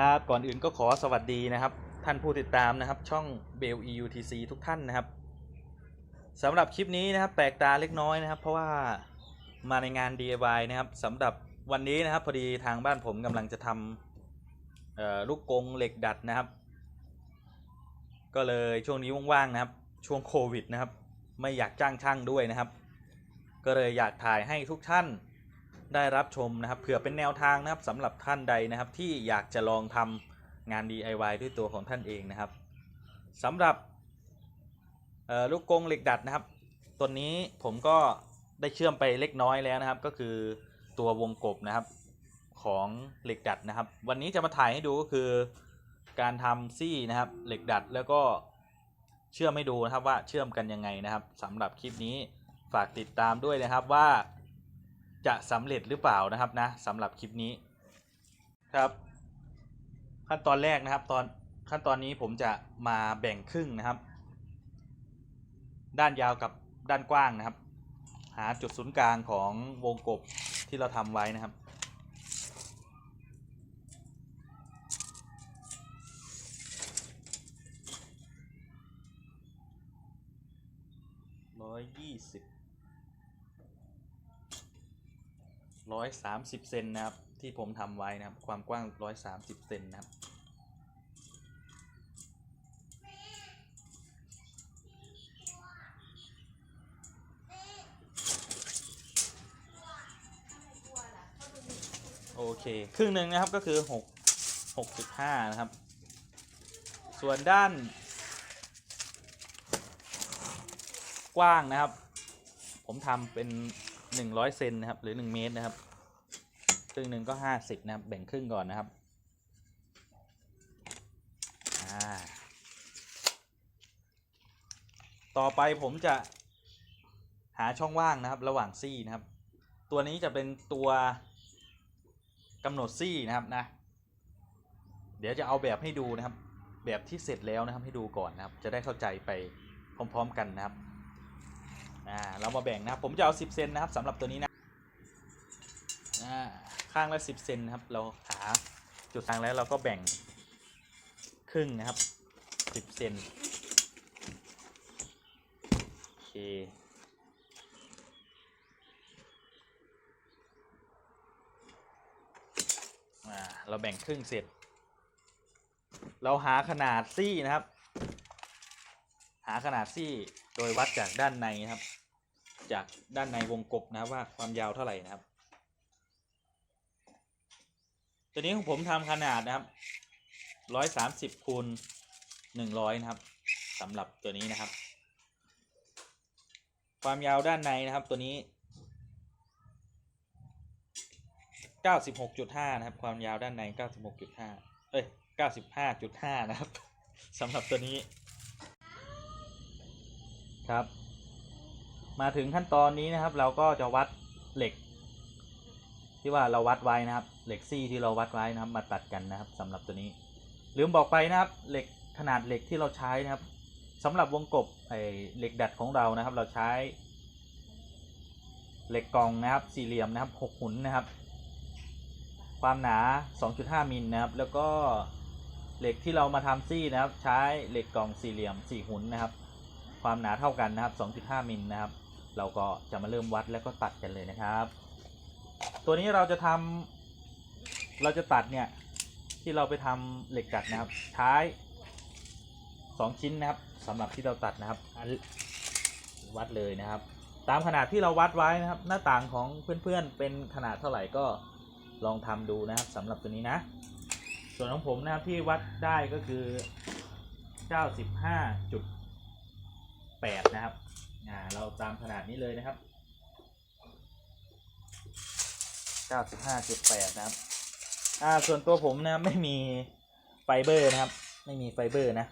ครับก่อนอื่นก็ขอสวัสดีนะครับ ท่านผู้ติดตามนะครับ ช่องเบล EUTC ทุกท่านนะครับสำหรับคลิปนี้นะครับ แปลกตาเล็กน้อยนะครับ เพราะว่ามาในงาน DIY นะครับสำหรับวันนี้นะครับ พอดีทางบ้านผมกำลังจะทำลูกกงเหล็กดัดนะครับ ก็เลยช่วงนี้ว่างๆนะครับ ช่วงโควิดนะครับ ไม่อยากจ้างช่างด้วยนะครับ ก็เลยอยากถ่ายให้ทุกท่าน ได้รับชมนะครับเผื่อเป็นแนวทางนะครับสำหรับท่านใดนะครับ ที่อยากจะลองทำงาน DIY ด้วยตัวของท่านเองนะครับสำหรับลูกกงเหล็กดัดนะครับตัวนี้ผมก็ได้เชื่อมไปเล็กน้อยแล้วนะครับ ก็คือตัววงกบนะครับของเหล็กดัดนะครับ วันนี้จะมาถ่ายให้ดูก็คือการทำซี่นะครับเหล็กดัดแล้วก็เชื่อมให้ดูนะครับว่าเชื่อมกันยังไงนะครับสำหรับคลิปนี้ฝากติดตามด้วยนะครับว่า จะสำเร็จหรือเปล่านะครับนะสำหรับคลิปนี้ครับ ขั้นตอนแรกนะครับตอนขั้นตอนนี้ผมจะมาแบ่งครึ่งนะครับ ด้านยาวกับด้านกว้างนะครับ หาจุดศูนย์กลางของวงกบที่เราทำไว้นะครับร้อยยี่สิบ ร้อยสามสิบเซนนะครับ ที่ผมทำไว้นะครับ ความกว้างร้อยสามสิบเซนนะครับ โอเค ครึ่งหนึ่งนะครับก็คือหกหกจุดห้านะครับ ส่วนด้าน กว้างนะครับ ผมทำเป็น หนึ่งร้อยเซนนะครับ หรือหนึ่งเมตรนะครับครึ่งหนึ่งก็ห้าสิบนะครับ แบ่งครึ่งก่อนนะครับต่อไปผมจะหาช่องว่างนะครับ ระหว่างซี่นะครับ ตัวนี้จะเป็นตัวกำหนดซี่นะครับนะ เดี๋ยวจะเอาแบบให้ดูนะครับ แบบที่เสร็จแล้วนะครับให้ดูก่อนนะครับ จะได้เข้าใจไปพร้อม ๆ กันนะครับ อ่าเรามาแบ่งนะครับ ผมจะเอา 10 เซนนะครับสำหรับตัวนี้นะข้างละ 10 เซนนะครับ เราหาจุดกลางแล้วเราก็แบ่งครึ่งนะครับ 10 เซนโอเคเราแบ่งครึ่งเสร็จ เราหาขนาดซี่นะครับ หาขนาดซี่โดยวัดจากด้านในนะครับ จากด้านในวงกบนะครับว่าความยาวเท่าไหร่นะครับ ตัวนี้ของผมทำขนาดนะครับร้อยสามสิบคูณหนึ่งร้อยนะครับสำหรับตัวนี้นะครับ ความยาวด้านในนะครับตัวนี้เก้าสิบหกจุดห้านะครับ ความยาวด้านในเก้าสิบหกจุดห้าเอ้ยเก้าสิบห้าจุดห้านะครับสำหรับตัวนี้ครับ มาถึงขั้นตอนนี้นะครับ เราก็จะวัดเหล็ก ที่ว่าเราวัดไว้นะครับ เหล็กซี่ที่เราวัดไว้นะครับ มาตัดกันนะครับสำหรับตัวนี้ ลืมบอกไปนะครับ เหล็กขนาดเหล็กที่เราใช้นะครับสำหรับวงกบไอเหล็กดัดของเรานะครับ เราใช้ เหล็กกองนะครับ สี่เหลี่ยมนะครับหกหุนนะครับ ความหนา 2.5มิลนะครับ แล้วก็เหล็กที่เรามาทำซี่นะครับ ใช้เหล็กกองสี่เหลี่ยมสี่หุนนะครับ ความหนาเท่ากันนะครับ 2.5มิลนะครับ เราก็จะมาเริ่มวัดแล้วก็ตัดกันเลยนะครับ ตัวนี้เราจะทำเราจะตัดเนี่ยที่เราไปทำเหล็กดัดนะครับใช้2ชิ้นนะครับสำหรับที่เราตัดนะครับอันวัดเลยนะครับ ตามขนาดที่เราวัดไว้นะครับ หน้าต่างของเพื่อนๆเป็นขนาดเท่าไหร่ก็ลองทำดูนะครับสำหรับตัวนี้นะ ส่วนของผมนะครับที่วัดได้ก็คือ 95จุดแปดนะครับ อ่าเราตามขนาดนี้เลยนะครับเก้าสิบห้าจุดแปดนะครับ อ่า ส่วนตัวผมนะไม่มีไฟเบอร์นะครับ ไม่มีไฟเบอร์นะ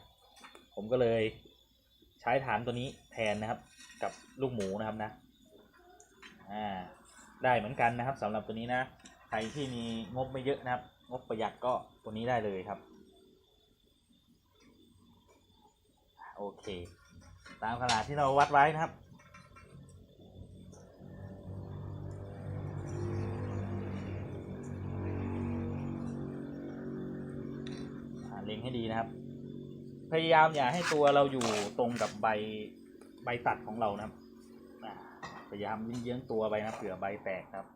ผมก็เลยใช้ฐานตัวนี้แทนนะครับ กับลูกหมูนะครับนะ อ่า ได้เหมือนกันนะครับสำหรับตัวนี้นะ ใครที่มีงบไม่เยอะนะครับ งบประหยัดก็ตัวนี้ได้เลยครับ โอเค ตามขนาดที่เราวัดไว้นะครับ เล็งให้ดีนะครับ พยายามอย่าให้ตัวเราอยู่ตรงกับใบใบตัดของเรานะครับอ่าพยายามเยื้องตัวไปนะเผื่อใบแตกครับ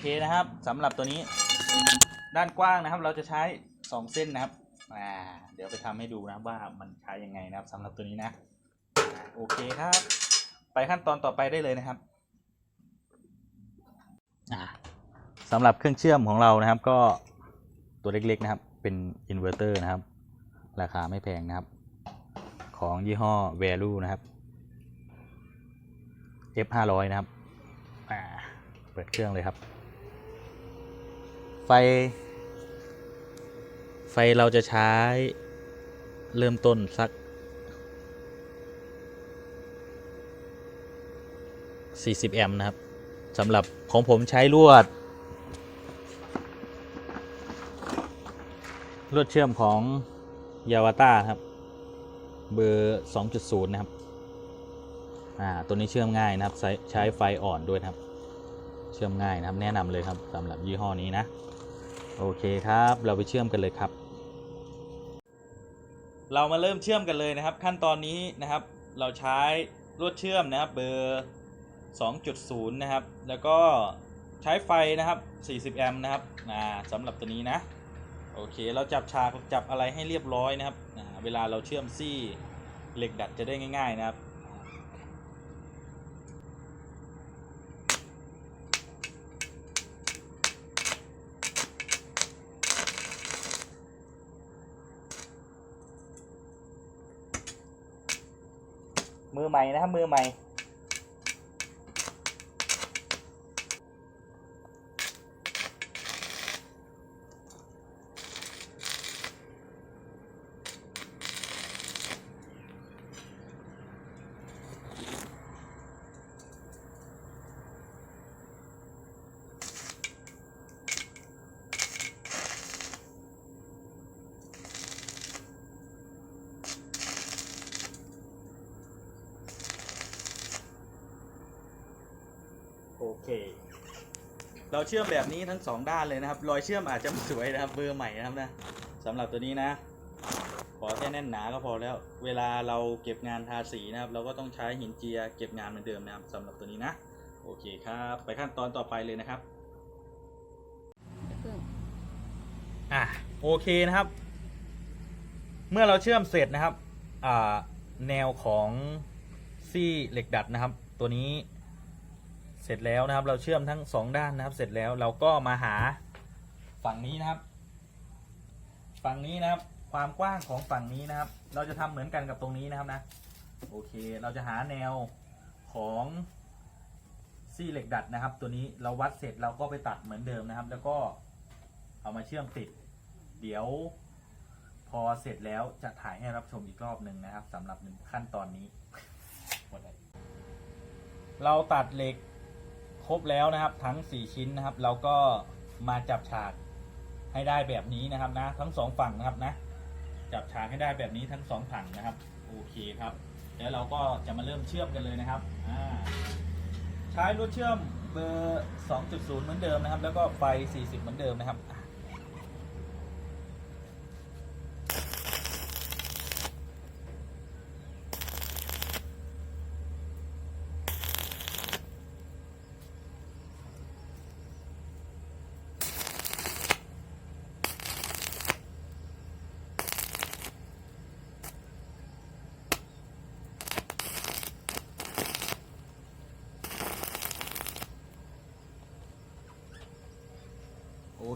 เคนะครับสำหรับตัวนี้ ด้านกว้างนะครับ เราจะใช้ 2 เส้นนะครับอ่าเดี๋ยวไปทำให้ดูนะว่ามันใช้ยังไงนะครับสำหรับตัวนี้นะโอเคครับ ไปขั้นตอนต่อไปได้เลยนะครับอ่าสำหรับเครื่องเชื่อมของเรานะครับ ก็ตัวเล็กๆนะครับ เป็นอินเวอร์เตอร์นะครับ ราคาไม่แพงนะครับ ของยี่ห้อ Value นะครับ F 5 0 0 นะครับเปิดเครื่องเลยครับ ฟ ไฟเราจะใช้เริ่มต้นสัก 40 แอมป์นะครับสำหรับของผมใช้ลวด ลวดเชื่อมของยาวาต้าครับ เบอร์ 2.0 นะครับ อ่า ตัวนี้เชื่อมง่ายนะครับ ใช้ใช้ไฟอ่อนด้วยนะครับ เชื่อมง่ายนะครับ แนะนำเลยครับสำหรับยี่ห้อนี้นะ โอเคครับ เราไปเชื่อมกันเลยครับ เรามาเริ่มเชื่อมกันเลยนะครับ ขั้นตอนนี้นะครับ เราใช้ลวดเชื่อมนะครับเบอร์ 2.0 นะครับ แล้วก็ใช้ไฟนะครับ 40 แอมป์นะครับอ่าสำหรับตัวนี้นะ โอเค เราจับฉากจับอะไรให้เรียบร้อยนะครับอ่าเวลาเราเชื่อมซี่เหล็กดัดจะได้ง่าย ๆ นะครับ มือใหม่นะครับมือใหม่ เค เราเชื่อมแบบนี้ทั้งสองด้านเลยนะครับ รอยเชื่อมอาจจะไม่สวยนะครับเบอร์ใหม่นะครับนะสำหรับตัวนี้นะขอแค่แน่นหนาก็พอแล้ว เวลาเราเก็บงานทาสีนะครับ เราก็ต้องใช้หินเจียเก็บงานเหมือนเดิมนะครับสำหรับตัวนี้นะโอเคครับ ไปขั้นตอนต่อไปเลยนะครับอะโอเคนะครับ เมื่อเราเชื่อมเสร็จนะครับอ่าแนวของซี่เหล็กดัดนะครับ ตัวนี้ เสร็จแล้วนะครับ เราเชื่อมทั้งสองด้านนะครับ เสร็จแล้วเราก็มาหาฝั่งนี้นะครับ ฝั่งนี้นะครับ ความกว้างของฝั่งนี้นะครับ เราจะทำเหมือนกันกับตรงนี้นะครับนะ โอเค เราจะหาแนวของซี่เหล็กดัดนะครับ ตัวนี้เราวัดเสร็จเราก็ไปตัดเหมือนเดิมนะครับ แล้วก็เอามาเชื่อมติด เดี๋ยวพอเสร็จแล้วจะถ่ายให้รับชมอีกรอบหนึ่งนะครับสำหรับขั้นตอนนี้ เราตัดเหล็ก รบแล้วนะครับ ทั้ง 4 ชิ้นนะครับ เราก็มาจับฉากให้ได้แบบนี้นะครับนะ ทั้งสองฝั่งนะครับนะ จับฉากให้ได้แบบนี้ทั้งสองฝั่งนะครับโอเคครับแล้วเราก็จะมาเริ่มเชื่อมกันเลยนะครับใช้ลวดเชื่อมเบอร์ 2.0 เหมือนเดิมนะครับ แล้วก็ไฟ 40 เหมือนเดิมนะครับ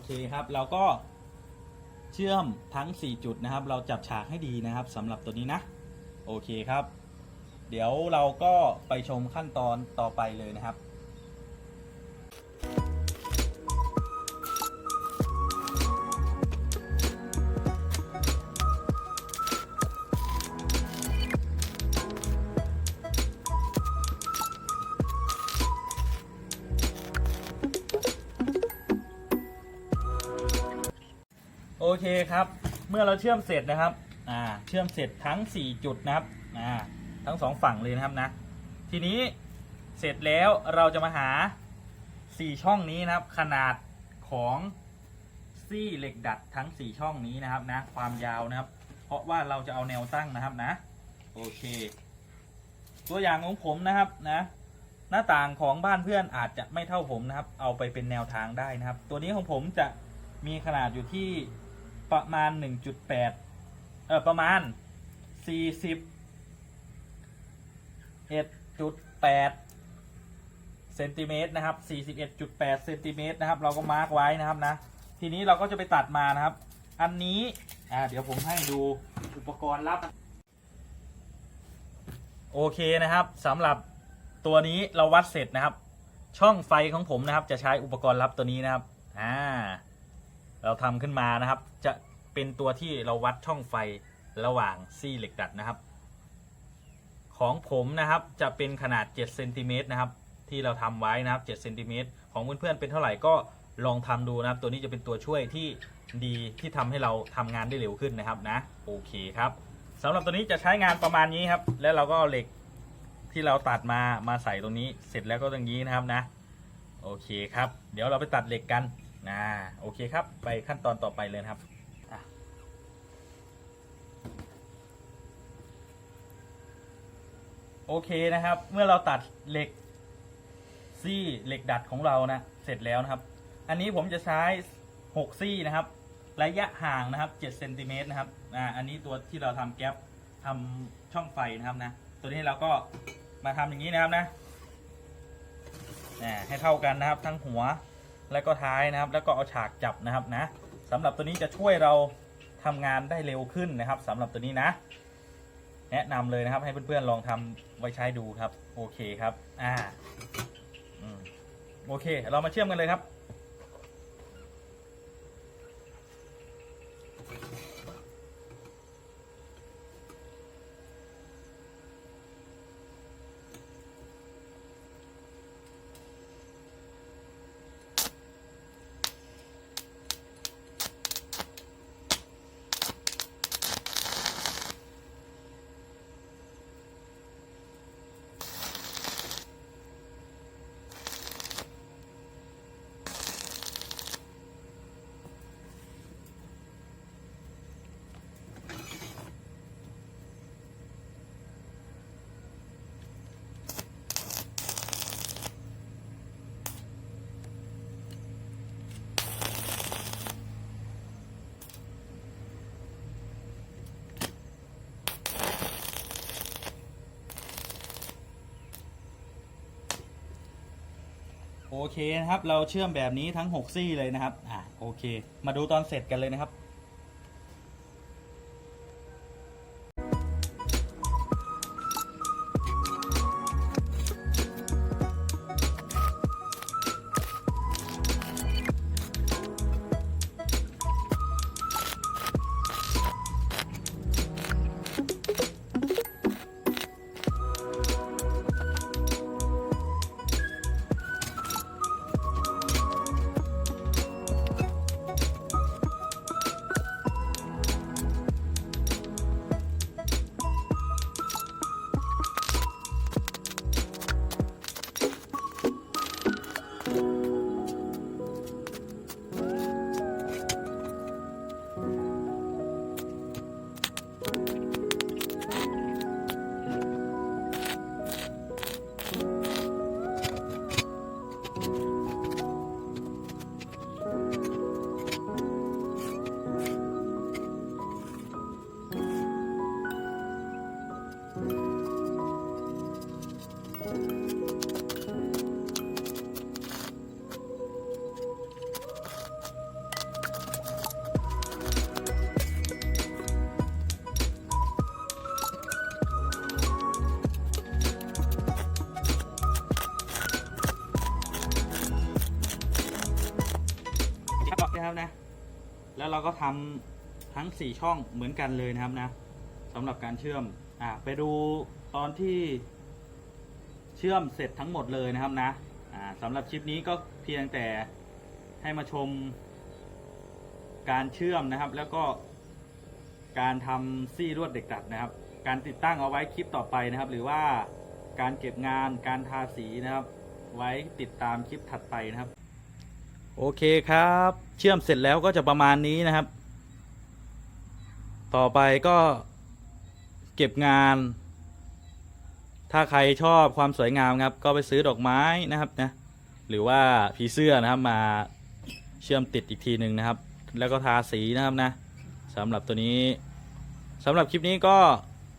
เคครับเราก็เชื่อมทั้ง 4 จุดนะครับ เราจับฉากให้ดีนะครับสำหรับตัวนี้นะ โอเคครับ เดี๋ยวเราก็ไปชมขั้นตอนต่อไปเลยนะครับ เคครับ เมื่อเราเชื่อมเสร็จนะครับอ่าเชื่อมเสร็จทั้ง 4 จุดนะครับอ่าทั้งสองฝั่งเลยนะครับนะทีนี้เสร็จแล้วเราจะมาหา 4 ช่องนี้นะครับ ขนาดของซี่เหล็กดัดทั้ง 4 ช่องนี้นะครับนะความยาวนะครับ เพราะว่าเราจะเอาแนวตั้งนะครับนะโอเค ตัวอย่างของผมนะครับนะหน้าต่างของบ้านเพื่อนอาจจะไม่เท่าผมนะครับ เอาไปเป็นแนวทางได้นะครับ ตัวนี้ของผมจะมีขนาดอยู่ที่ ประมาณ 1.8 เออประมาณ 41.8เซนติเมตรนะครับ 41.8เซนติเมตรนะครับ เราก็มาร์กไว้นะครับนะ ทีนี้เราก็จะไปตัดมานะครับ อันนี้ อ่า เดี๋ยวผมให้ดูอุปกรณ์ลับ โอเคนะครับสำหรับตัวนี้เราวัดเสร็จนะครับ ช่องไฟของผมนะครับ จะใช้อุปกรณ์ลับตัวนี้นะครับ อ่า เราทำขึ้นมานะครับ จะเป็นตัวที่เราวัดช่องไฟระหว่างซี่เหล็กดัดนะครับ ของผมนะครับจะเป็นขนาด7เซนติเมตรนะครับที่เราทำไว้นะครับ7เซนติเมตรของเพื่อนๆเป็นเท่าไหร่ก็ลองทำดูนะครับ ตัวนี้จะเป็นตัวช่วยที่ดีที่ทำให้เราทำงานได้เร็วขึ้นนะครับนะโอเคครับสำหรับตัวนี้จะใช้งานประมาณนี้ครับ แล้วเราก็เอาเหล็กที่เราตัดมามาใส่ตรงนี้เสร็จแล้วก็ตรงนี้นะครับนะ โอเคครับ เดี๋ยวเราไปตัดเหล็กกัน นะโอเคครับ ไปขั้นตอนต่อไปเลยครับอโอเคนะครับ เมื่อเราตัดเหล็กซี่เหล็กดัดของเรานะ เสร็จแล้วนะครับ อันนี้ผมจะใช้ 6 ซี่นะครับ ระยะห่างนะครับ7เซนติเมตรนะครับอ่าอันนี้ตัวที่เราทำแก๊ปทำช่องไฟนะครับนะ ตัวนี้เราก็มาทำอย่างนี้นะครับนะอ่าให้เท่ากันนะครับ ทั้งหัว แล้วก็ท้ายนะครับ แล้วก็เอาฉากจับนะครับนะสำหรับตัวนี้จะช่วยเราทำงานได้เร็วขึ้นนะครับสำหรับตัวนี้นะ แนะนำเลยนะครับ ให้เพื่อนๆลองทำไว้ใช้ดูครับ โอเคครับ อ่าอโอเค เรามาเชื่อมกันเลยครับ โอเคนะครับ เราเชื่อมแบบนี้ทั้ง 6 ซี่เลยนะครับ อ่าโอเค มาดูตอนเสร็จกันเลยนะครับครับ แล้วเราก็ทำทั้ง 4 ช่องเหมือนกันเลยนะครับนะสำหรับการเชื่อมอ่าไปดูตอนที่เชื่อมเสร็จทั้งหมดเลยนะครับนะอ่าสำหรับคลิปนี้ก็เพียงแต่ให้มาชมการเชื่อมนะครับ แล้วก็การทำซี่ลวดเด็กดัดนะครับ การติดตั้งเอาไว้คลิปต่อไปนะครับ หรือว่าการเก็บงานการทาสีนะครับ ไว้ติดตามคลิปถัดไปนะครับ โอเคครับ เชื่อมเสร็จแล้วก็จะประมาณนี้นะครับ ต่อไปก็เก็บงาน ถ้าใครชอบความสวยงามครับ ก็ไปซื้อดอกไม้นะครับนะหรือว่าผีเสื้อนะครับมาเชื่อมติดอีกทีหนึ่งนะครับ แล้วก็ทาสีนะครับนะสำหรับตัวนี้สำหรับคลิปนี้ก็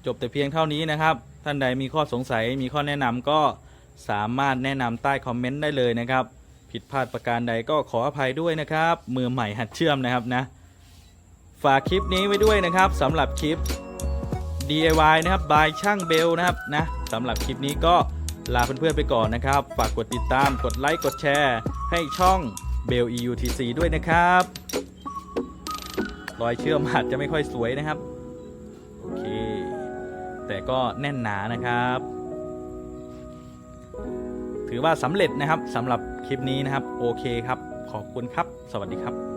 จบแต่เพียงเท่านี้นะครับ ท่านใดมีข้อสงสัยมีข้อแนะนำก็สามารถแนะนำใต้คอมเมนต์ได้เลยนะครับ ผิดพลาดประการใดก็ขออภัยด้วยนะครับ มือใหม่หัดเชื่อมนะครับนะ ฝากคลิปนี้ไว้ด้วยนะครับสำหรับคลิป DIY นะครับ บายช่างเบลนะครับนะสำหรับคลิปนี้ก็ลาเพื่อนๆไปก่อนนะครับ ฝากกดติดตาม กดไลค์ กดแชร์ ให้ช่องเบล EUTC ด้วยนะครับ รอยเชื่อมอาจจะไม่ค่อยสวยนะครับ โอเค แต่ก็แน่นหนานะครับ ถือว่าสำเร็จนะครับสำหรับ คลิปนี้นะครับ โอเคครับ ขอบคุณครับ สวัสดีครับ